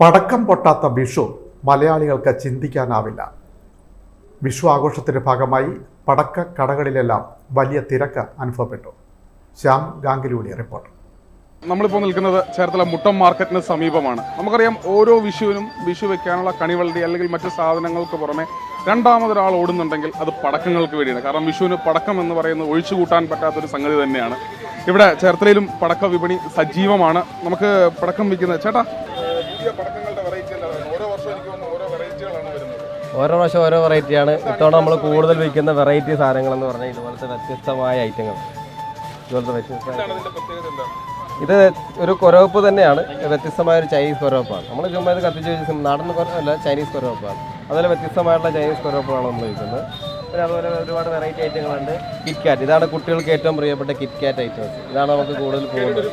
പടക്കം പൊട്ടാത്ത വിഷു മലയാളികൾക്ക് ചിന്തിക്കാനാവില്ല. വിഷു ആഘോഷത്തിന്റെ ഭാഗമായി പടക്ക കടകളിലെല്ലാം വലിയ തിരക്ക് അനുഭവപ്പെട്ടു. ശ്യാം ഗാംഗുലി റിപ്പോർട്ട്. നമ്മളിപ്പോൾ നിൽക്കുന്നത് ചേർത്തല മുട്ടം മാർക്കറ്റിന് സമീപമാണ്. നമുക്കറിയാം ഓരോ വിഷുവിനും വിഷു വെക്കാനുള്ള കണിവള്ളി അല്ലെങ്കിൽ മറ്റു സാധനങ്ങൾക്ക് പുറമെ രണ്ടാമതൊരാൾ ഓടുന്നുണ്ടെങ്കിൽ അത് പടക്കങ്ങൾക്ക് വേണ്ടിയാണ്. കാരണം വിഷുവിന് പടക്കം എന്ന് പറയുന്നത് ഒഴിച്ചു കൂട്ടാൻ പറ്റാത്തൊരു സംഗതി തന്നെയാണ്. ഇവിടെ ചേർത്തലയിലും പടക്ക വിപണി സജീവമാണ്. നമുക്ക് പടക്കം വിൽക്കുന്നത് ചേട്ടാ പുതിയ പടക്കങ്ങളുടെ വെറൈറ്റി ഓരോ വർഷം എനിക്ക് തോന്നുന്നു ഓരോ വെറൈറ്റികളാണ് വരുന്നത്. ഓരോ പ്രാവശ്യം ഓരോ വെറൈറ്റിയാണ് ഇത്തവണ നമ്മൾ കൂടുതൽ വിൽക്കുന്ന വെറൈറ്റി സാധനങ്ങൾ എന്ന് പറഞ്ഞാൽ ഇതുപോലത്തെ വ്യത്യസ്തമായ ഐറ്റങ്ങൾ ഇതുപോലത്തെ വ്യത്യസ്ത എന്താണ് ഇതിന്റെ പ്രത്യേകത എന്താ ഇത് ഒരു കൊരവപ്പ് തന്നെയാണ്. വ്യത്യസ്തമായ ഒരു ചൈനീസ് കൊരവപ്പാണ്. നമ്മൾ ചുമ്മാ ഇത് കത്തിച്ച് വെച്ച് നാടൻ കൊരവല്ല ചൈനീസ് കൊരവപ്പാണ്. അതുപോലെ വ്യത്യസ്തമായിട്ടുള്ള ചൈനീസ് കൊരവപ്പാണ് നമ്മൾ വിൽക്കുന്നത്. പിന്നെ അതുപോലെ ഒരുപാട് വെറൈറ്റി ഐറ്റങ്ങളുണ്ട് കിറ്റ് കാറ്റ് ഇതാണ് കുട്ടികൾക്ക് ഏറ്റവും പ്രിയപ്പെട്ട കിറ്റ് കാറ്റ് ഐറ്റംസ് ഇതാണ് നമുക്ക് കൂടുതൽ പോകുന്നത്.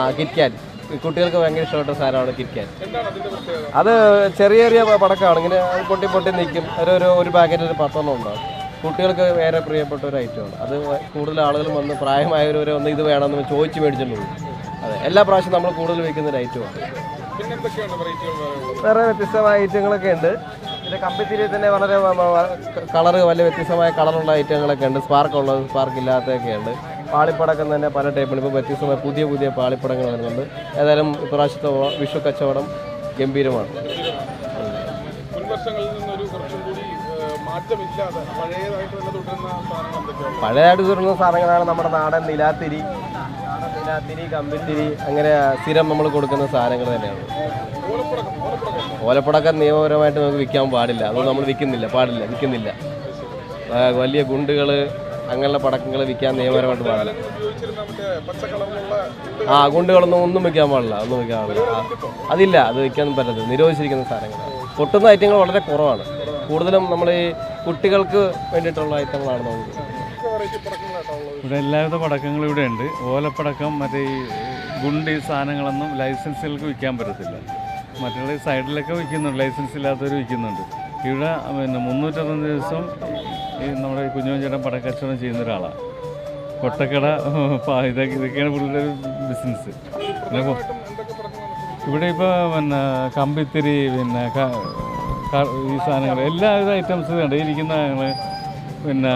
ആ കിറ്റ് കാറ്റ് കുട്ടികൾക്ക് ഭയങ്കര ഇഷ്ടപ്പെട്ട സാധനമാണ് കിറ്റ്കാറ്റ് അത് ചെറിയ ചെറിയ പടക്കമാണ്. ഇങ്ങനെ പൊട്ടി പൊട്ടി നിൽക്കും. ഒരു ഒരു ഒരു പാക്കറ്റിൽ ഒരു പത്തെണ്ണം ഉണ്ടാവും. കുട്ടികൾക്ക് വേറെ പ്രിയപ്പെട്ട ഒരു ഐറ്റമാണ് അത് കൂടുതൽ ആളുകൾ വന്ന് പ്രായമായവരെ വന്ന് ഒന്ന് ഇത് വേണമെന്ന് ചോദിച്ച് മേടിച്ചിട്ടുള്ളൂ അതെ എല്ലാ പ്രാവശ്യം നമ്മൾ കൂടുതൽ വയ്ക്കുന്ന ഒരു ഐറ്റമാണ് വേറെ വ്യത്യസ്തമായ ഐറ്റങ്ങളൊക്കെ ഉണ്ട്. പിന്നെ കമ്പിത്തിരി തന്നെ വളരെ കളറ് വലിയ വ്യത്യസ്തമായ കളറുള്ള ഐറ്റങ്ങളൊക്കെ ഉണ്ട്. സ്പാർക്ക് ഉള്ളത് സ്പാർക്ക് ഇല്ലാത്തതൊക്കെ ഉണ്ട്. പാളിപ്പടക്കം തന്നെ പല ടൈപ്പിൽ ഇപ്പോൾ വ്യത്യസ്തമായ പുതിയ പുതിയ പാളിപ്പടങ്ങൾ വരുന്നുണ്ട്. ഏതായാലും ഇപ്രാവശ്യത്തെ വിഷു കച്ചവടം ഗംഭീരമാണ്. പഴയതായിട്ട് തുടരുന്ന സാധനങ്ങളാണ് നമ്മുടെ നാടൻ നിലാത്തിരി നിലാത്തിരി കമ്പിത്തിരി അങ്ങനെ സ്ഥിരം നമ്മൾ കൊടുക്കുന്ന സാധനങ്ങൾ തന്നെയാണ്. ഓലപ്പടക്കം നിയമപരമായിട്ട് നമുക്ക് വിൽക്കാൻ പാടില്ല. അതുകൊണ്ട് നമ്മൾ വിൽക്കുന്നില്ല പാടില്ല വിൽക്കുന്നില്ല. വലിയ ഗുണ്ടുകൾ അങ്ങനെയുള്ള പടക്കങ്ങൾ വിൽക്കാൻ നിയമപരമായിട്ട് പാടില്ല. ആ ഗുണ്ടുകളൊന്നും ഒന്നും വിൽക്കാൻ പാടില്ല. ഒന്നും വിൽക്കാൻ പാടില്ല. അതില്ല. അത് വിൽക്കാനും പറ്റത്തില്ല. നിരോധിച്ചിരിക്കുന്ന സാധനങ്ങളാണ് പൊട്ടുന്ന ഐറ്റങ്ങൾ വളരെ കുറവാണ്. കൂടുതലും നമ്മൾ ഈ കുട്ടികൾക്ക് വേണ്ടിയിട്ടുള്ള ഐറ്റങ്ങളാണ് നമുക്ക്. ഇവിടെ എല്ലാവിധ പടക്കങ്ങളും ഇവിടെ ഉണ്ട്. ഓലപ്പടക്കം മറ്റേ ഈ ഗുണ്ട് സാധനങ്ങളൊന്നും ലൈസൻസുകൾക്ക് വിൽക്കാൻ പറ്റത്തില്ല. മറ്റുള്ള സൈഡിലൊക്കെ വിൽക്കുന്നുണ്ട്. ലൈസൻസ് ഇല്ലാത്തവർ വിൽക്കുന്നുണ്ട്. ഇവിടെ പിന്നെ മുന്നൂറ്ററുപത് ദിവസം ഈ നമ്മുടെ കുഞ്ഞുമഞ്ചേട്ടൻ പടക്കച്ചവടം ചെയ്യുന്ന ഒരാളാണ്. കൊട്ടക്കട ഇതൊക്കെ ഇതൊക്കെയാണ് പുള്ളിയുടെ ഒരു ബിസിനസ് ഇവിടെ ഇപ്പോൾ പിന്നെ കമ്പിത്തിരി പിന്നെ ഈ സാധനങ്ങൾ എല്ലാവിധ ഐറ്റംസും ഉണ്ട് ഇരിക്കുന്ന ഞങ്ങൾ പിന്നെ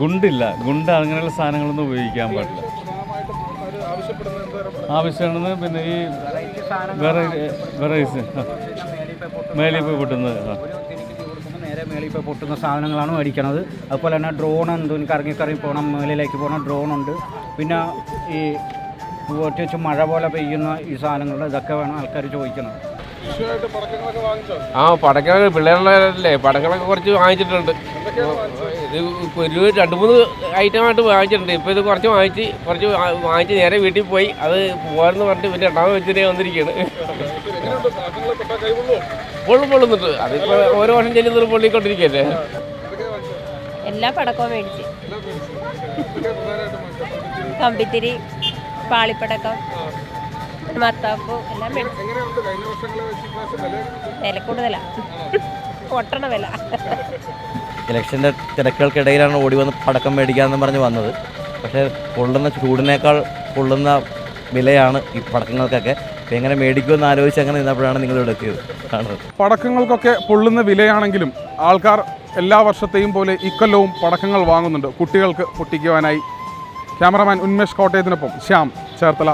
ഗുണ്ടില്ല. ഗുണ്ട് അങ്ങനെയുള്ള സാധനങ്ങളൊന്നും ഉപയോഗിക്കാൻ പാടില്ല. ആവശ്യമാണെന്ന് പിന്നെ ഈ വെറൈറ്റി വെറൈസ് മേലിപ്പോൾ പൊട്ടുന്നത്. ആ. നേരെ മേളിൽ ഇപ്പോൾ പൊട്ടുന്ന സാധനങ്ങളാണ് മേടിക്കണത്. അതുപോലെ തന്നെ ഡ്രോൺ ഉണ്ട്. എനിക്ക് ഇറങ്ങിക്കറങ്ങി പോകണം മേളിലേക്ക് പോകണം ഡ്രോൺ ഉണ്ട്. പിന്നെ ഈ ഒറ്റ വെച്ച് മഴ പോലെ പെയ്യുന്ന ഈ സാധനങ്ങൾ ഇതൊക്കെ വേണം ആൾക്കാർ ചോദിക്കുന്നത്. പടക്കങ്ങളൊക്കെ വാങ്ങിച്ചോ? ആ പടക്കളൊക്കെ പിള്ളേരുള്ളവരല്ലേ പടക്കളൊക്കെ കുറച്ച് വാങ്ങിച്ചിട്ടുണ്ട്. ഇത് ഒരു രണ്ട് മൂന്ന് ഐറ്റമായിട്ട് വാങ്ങിച്ചിട്ടുണ്ട്. ഇപ്പോൾ ഇത് കുറച്ച് വാങ്ങിച്ച് കുറച്ച് വാങ്ങിച്ച് നേരെ വീട്ടിൽ പോയി. അത് പോകാമെന്ന് പറഞ്ഞിട്ട് പിന്നെ രണ്ടാമത് വെച്ചിട്ട് വന്നിരിക്കുകയാണ്. പൊള്ളും പൊള്ളുന്നുണ്ട്. അതിപ്പോൾ ഓരോ വർഷം ചെല്ലുന്ന പൊള്ളിക്കൊണ്ടിരിക്കുകയല്ലേ? എല്ലാ പടക്കവും മേടിച്ച്. കമ്പിത്തിരി പാളിപ്പടക്കം മത്താപ്പൂ എല്ലാം മേടിച്ചു. എങ്ങനെയുണ്ട്? കഴിഞ്ഞ വർഷങ്ങളെ വെച്ച് ഇപ്രാവശ്യം വില? വില പൊട്ടണ വില. ഇലക്ഷന്റെ തിരക്കുകൾക്കിടയിലാണ് ഓടി വന്ന് പടക്കം മേടിക്കാമെന്ന് പറഞ്ഞ് വന്നത്. പക്ഷേ കൊള്ളുന്ന ചൂടിനേക്കാൾ കൊള്ളുന്ന വിലയാണ് ഈ പടക്കങ്ങൾക്കൊക്കെ. എങ്ങനെ മേടിക്കുമെന്ന് ആലോചിച്ച് അങ്ങനെ നിന്നപ്പോഴാണ് നിങ്ങൾ ഇവിടെ എത്തിയത്. കാണുന്നത്. പടക്കങ്ങൾക്കൊക്കെ പൊള്ളുന്ന വിലയാണെങ്കിലും ആൾക്കാർ എല്ലാ വർഷത്തെയും പോലെ ഇക്കൊല്ലവും പടക്കങ്ങൾ വാങ്ങുന്നുണ്ട്. കുട്ടികൾക്ക് പൊട്ടിക്കുവാനായി. ക്യാമറമാൻ ഉന്മേഷ് കോട്ടയത്തിനൊപ്പം ശ്യാം ചേർത്തല.